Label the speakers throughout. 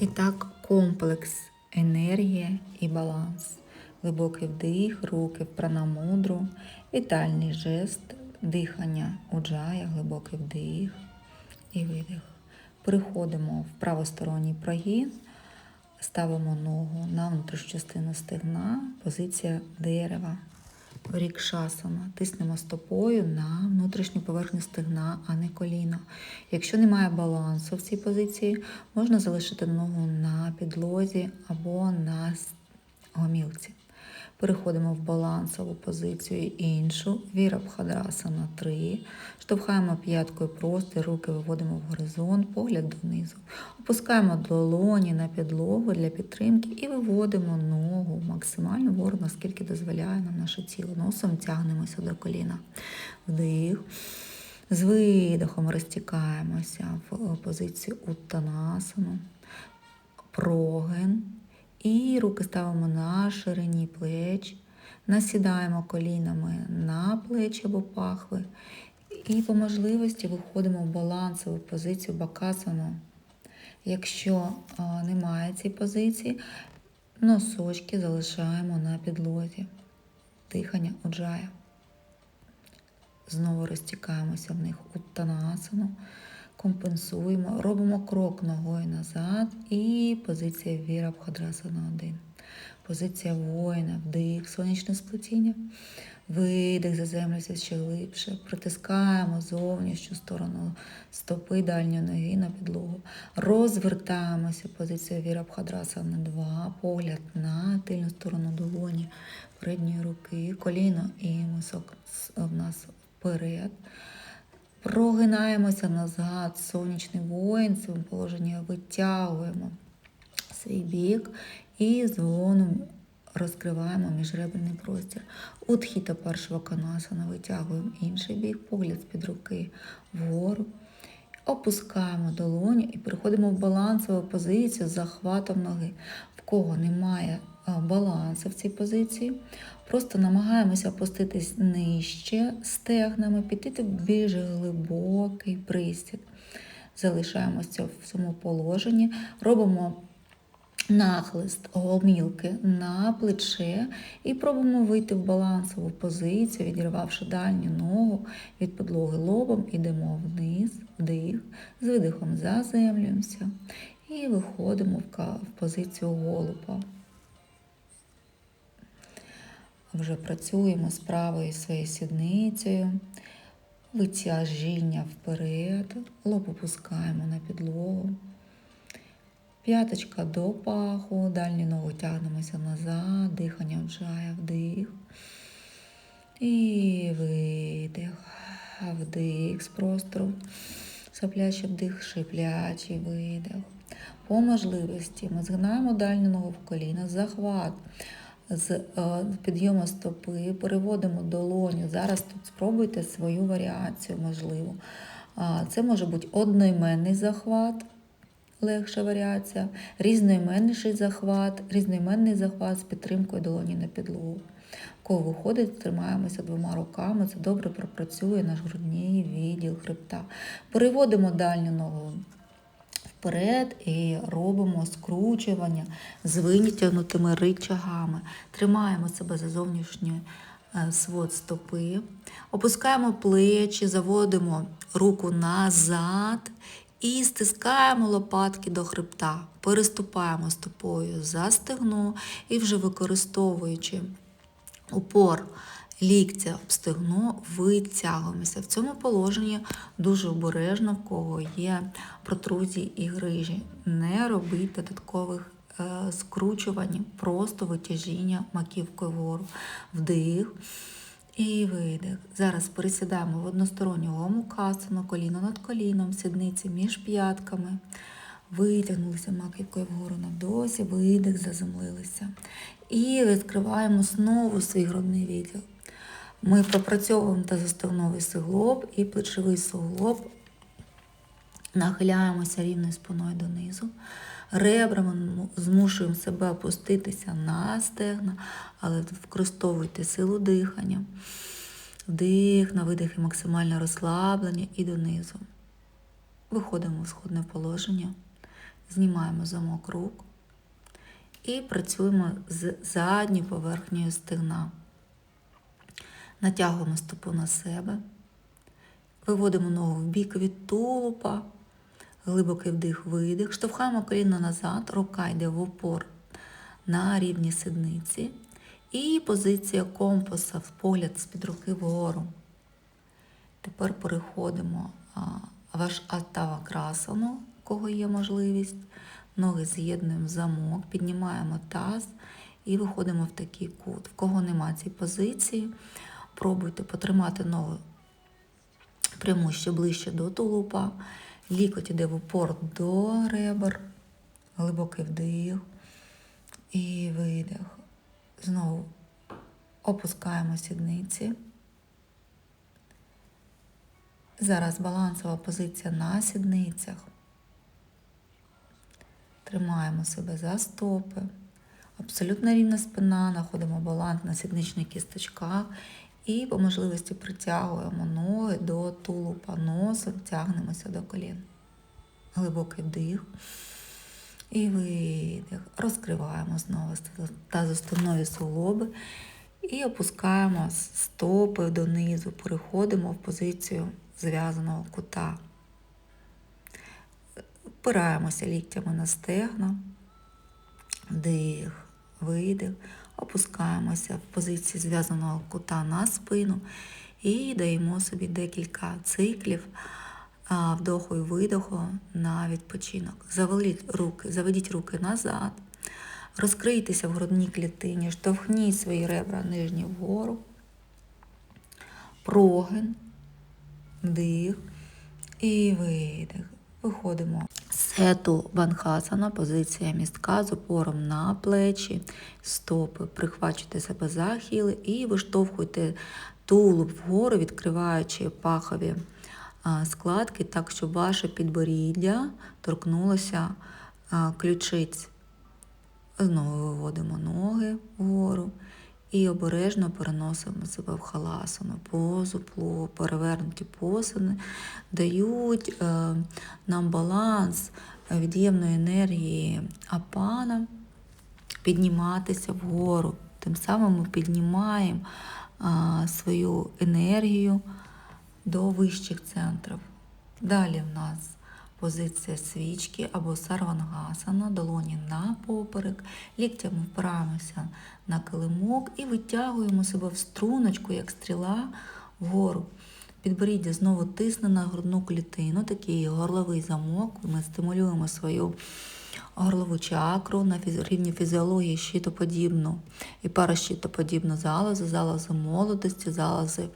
Speaker 1: І так, комплекс енергія і баланс. Глибокий вдих, руки в пранамудру, вітальний жест, дихання уджая, глибокий вдих і видих. Переходимо в правосторонній прогін, ставимо ногу на внутрішню частину стегна, позиція дерева. Рікшасана. Тиснемо стопою на внутрішню поверхню стегна, а не коліна. Якщо немає балансу в цій позиції, можна залишити ногу на підлозі або на гомілці. Переходимо в балансову позицію іншу. Вірабхадрасана 3. Штовхаємо п'яткою простір, руки виводимо в горизонт, погляд донизу. Опускаємо долоні на підлогу для підтримки і виводимо ногу максимально вгору, наскільки дозволяє нам наше тіло. Носом тягнемося до коліна. Вдих. З видихом розтікаємося в позицію уттанасану. Прогин. І руки ставимо на ширині плеч. Насідаємо колінами на плечі або пахви. І по можливості виходимо в балансову позицію бакасану. Якщо немає цієї позиції, носочки залишаємо на підлозі. Дихання уджая. Знову розтікаємося в них уттанасану, компенсуємо, робимо крок ногою назад і позиція віра Бхадрасана 1. Позиція воїна, вдих, сонячне сплетіння, видих, заземлюся ще глибше, притискаємо зовнішню сторону стопи дальньої ноги на підлогу, розвертаємося, позиція віра Бхадрасана 2, погляд на тильну сторону долоні, передньої руки, коліно і мисок в нас вперед. Прогинаємося назад, сонячний воїн, цьому положенні витягуємо свій бік і дзвоном розкриваємо міжреберний простір. Утхіта першого канасана витягуємо інший бік, погляд з-під руки вгору. Опускаємо долоню і переходимо в балансову позицію з захватом ноги. В кого немає балансу в цій позиції, просто намагаємося опуститись нижче стегнами, піти в більш глибокий пристід. Залишаємося в цьому положенні, робимо нахлист гомілки на плече і пробуємо вийти в балансову позицію, відірвавши дальню ногу від підлоги лобом, ідемо вниз, вдих, з видихом заземлюємося і виходимо в позицію голуба. Вже працюємо з правою своєю сідницею, витяжіння вперед, лоб опускаємо на підлогу. П'яточка до паху, дальню ногу тягнемося назад, дихання вжає, вдих. І видих. Вдих з простору. Соплячий вдих, шиплячий видих. По можливості ми згинаємо дальню ногу в коліна, захват з е, підйому стопи, переводимо долоню. Зараз тут спробуйте свою варіацію, можливо. Це може бути одноіменний захват, легша варіація, різноіменніший захват, різноіменний захват з підтримкою долоні на підлогу. Кого виходить, тримаємося двома руками, це добре пропрацює наш грудній відділ хребта. Переводимо дальню ногу вперед і робимо скручування з витягнутими ричагами. Тримаємо себе за зовнішній е, свод стопи, опускаємо плечі, заводимо руку назад і стискаємо лопатки до хребта. Переступаємо стопою за стегно і вже використовуючи упор ліктя об стегно, витягуємося. В цьому положенні дуже обережно, в кого є протрузії і грижі. Не робіть додаткових е, скручувань, просто витяжіння маківкою вгору. Вдих. І видих. Зараз пересідаємо в односторонню гомукасану, коліно над коліном, сідниці між п'ятками. Витягнулися маківкою вгору на вдосі, видих, заземлилися. І відкриваємо знову свій грудний відділ. Ми пропрацьовуємо тазостегновий суглоб і плечовий суглоб. Нахиляємося рівною спиною донизу. Ребрами ну, змушуємо себе опуститися на стегна, але використовуйте силу дихання. Вдих, на видихи максимальне розслаблення і донизу. Виходимо в сходне положення. Знімаємо замок рук і працюємо з задньою поверхнею стегна. Натягуємо стопу на себе, виводимо ногу в бік від тулупа, глибокий вдих, видих, штовхаємо коліно назад, рука йде в опор на рівні сидниці. І позиція компаса, погляд з-під руки вгору. Тепер переходимо в Атава Красану, кого є можливість. Ноги з'єднуємо в замок, піднімаємо таз і виходимо в такий кут. В кого нема цієї позиції, пробуйте потримати ноги прямо ще ближче до тулупа. Лікоть іде в упор до ребер, глибокий вдих і видих. Знову опускаємо сідниці. Зараз балансова позиція на сідницях. Тримаємо себе за стопи. Абсолютно рівна спина, знаходимо баланс на сідничних кісточках і по можливості притягуємо ноги до тулупа, носом тягнемося до колін. Глибокий вдих. І видих. Розкриваємо знову тазостегнові суглоби і опускаємо стопи донизу, переходимо в позицію зв'язаного кута. Впираємося ліктями на стегна, вдих, видих, опускаємося в позиції зв'язаного кута на спину і даємо собі декілька циклів вдоху і видоху на відпочинок. Заведіть руки, заведіть руки назад, розкрийтеся в грудній клітині, штовхніть свої ребра нижні вгору, прогин, вдих і видих. Виходимо сету банхасана, позиція містка з опором на плечі, стопи, прихвачуйте себе за хіли і виштовхуйте тулуб вгору, відкриваючи пахові складки, так, щоб ваше підборіддя торкнулося ключиць. Знову виводимо ноги вгору і обережно переносимо себе в халасану, позу, перевернуті посини, дають е, нам баланс від'ємної енергії апана підніматися вгору. Тим самим ми піднімаємо свою енергію до вищих центрів. Далі в нас позиція свічки або сарвангасана, долоні на поперек, ліктями впираємося на килимок і витягуємо себе в струночку, як стріла вгору. Підборіддя знову тисне на грудну клітину, такий горловий замок. Ми стимулюємо свою горлову чакру на рівні фізіології щитоподібну і паращитоподібну залозу, залози молодості, залози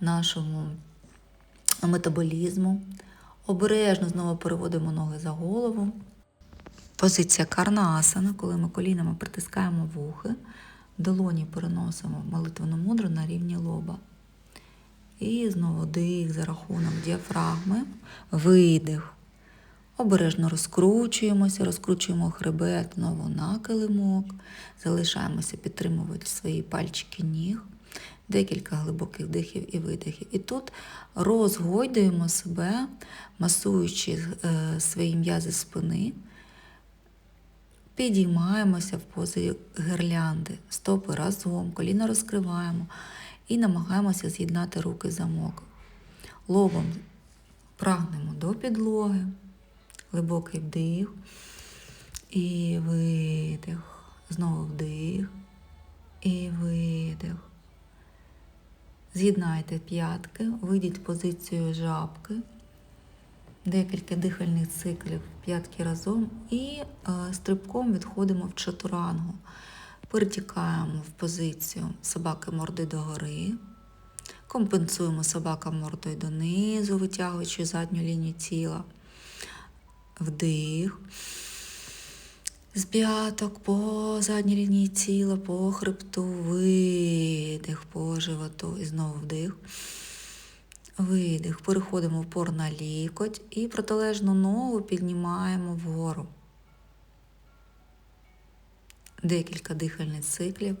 Speaker 1: нашому метаболізму. Обережно знову переводимо ноги за голову. Позиція карнаасана, коли ми колінами притискаємо вухи, долоні переносимо молитвену мудру на рівні лоба. І знову дих за рахунок діафрагми, видих. Обережно розкручуємося, розкручуємо хребет знову на килимок, залишаємося підтримувати свої пальчики ніг декілька глибоких вдихів і видихів. І тут розгойдуємо себе, масуючи е, свої м'язи спини, підіймаємося в позі гирлянди, стопи разом, коліна розкриваємо і намагаємося з'єднати руки замок. Лобом прагнемо до підлоги, глибокий вдих і видих. Знову вдих і видих. З'єднайте п'ятки, вийдіть позицію жабки, декілька дихальних циклів п'ятки разом і е, стрибком відходимо в чатурангу. Перетікаємо в позицію собаки морди догори. Компенсуємо собака мордою донизу, витягуючи задню лінію тіла. Вдих з п'яток по задній лінії тіла, по хребту, видих по животу і знову вдих. Видих. Переходимо в на лікоть і протилежну ногу піднімаємо вгору. Декілька дихальних циклів.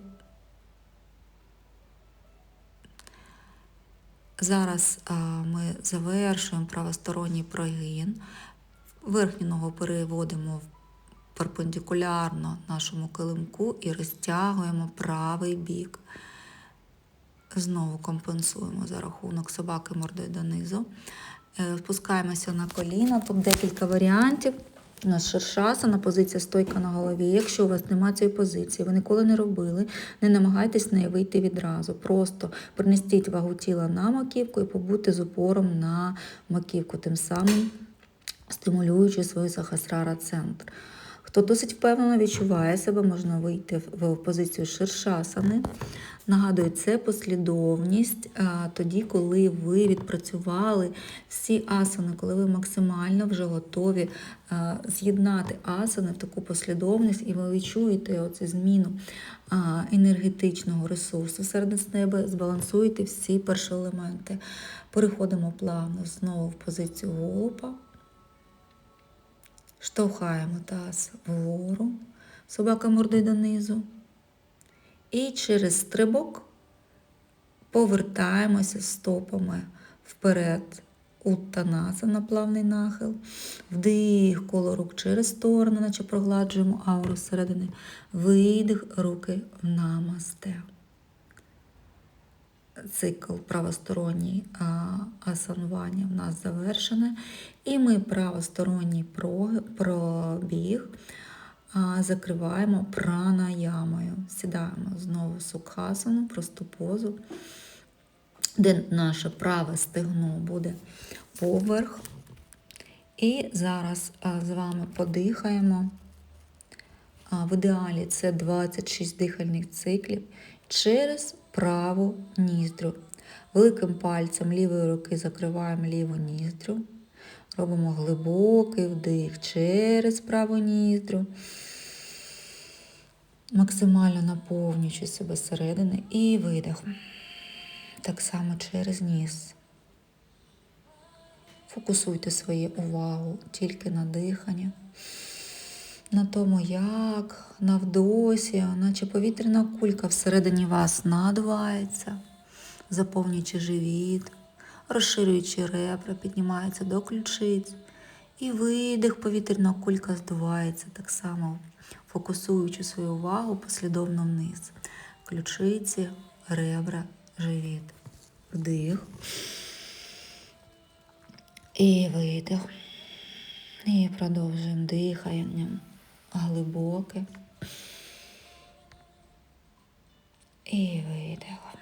Speaker 1: Зараз ми завершуємо правосторонній прогин Верхню ногу переводимо в перпендикулярно нашому килимку і розтягуємо правий бік. Знову компенсуємо за рахунок собаки мордою донизу. Е, Спускаємося на коліна. Тут декілька варіантів. У нас шершасана, позиція стойка на голові. Якщо у вас немає цієї позиції, ви ніколи не робили, не намагайтесь неї вийти відразу. Просто принестіть вагу тіла на маківку і побудьте з упором на маківку, тим самим стимулюючи свій сахасрара центр. Хто досить впевнено відчуває себе, можна вийти в позицію ширшасани. Нагадую, це послідовність а, тоді, коли ви відпрацювали всі асани, коли ви максимально вже готові а, з'єднати асани в таку послідовність, і ви відчуєте оцю зміну а, енергетичного ресурсу серед себе, збалансуєте всі перші елементи. Переходимо плавно знову в позицію голуба. Штовхаємо таз вгору, собака мордою донизу. І через стрибок повертаємося стопами вперед. Уттанаса на плавний нахил. Вдих коло рук через сторону, наче прогладжуємо ауру зсередини. Видих руки в намасте. Цикл правосторонній асанування в нас завершений. І ми правосторонній пробіг закриваємо пранаямою. Сідаємо знову в сукхасану, просту позу, де наше праве стегно буде поверх. І зараз з вами подихаємо. В ідеалі це 26 дихальних циклів через праву ніздрю. Великим пальцем лівої руки закриваємо ліву ніздрю. Робимо глибокий вдих через праву ніздрю. Максимально наповнюючи себе зсередини і видих. Так само через ніс. Фокусуйте свою увагу тільки на диханні, на тому, як на вдосі, наче повітряна кулька всередині вас надувається, заповнюючи живіт, розширюючи ребра, піднімається до ключиць. І видих, повітряна кулька здувається так само, фокусуючи свою увагу послідовно вниз. Ключиці, ребра, живіт. Вдих. І видих. І продовжуємо диханням глибоке. І видих.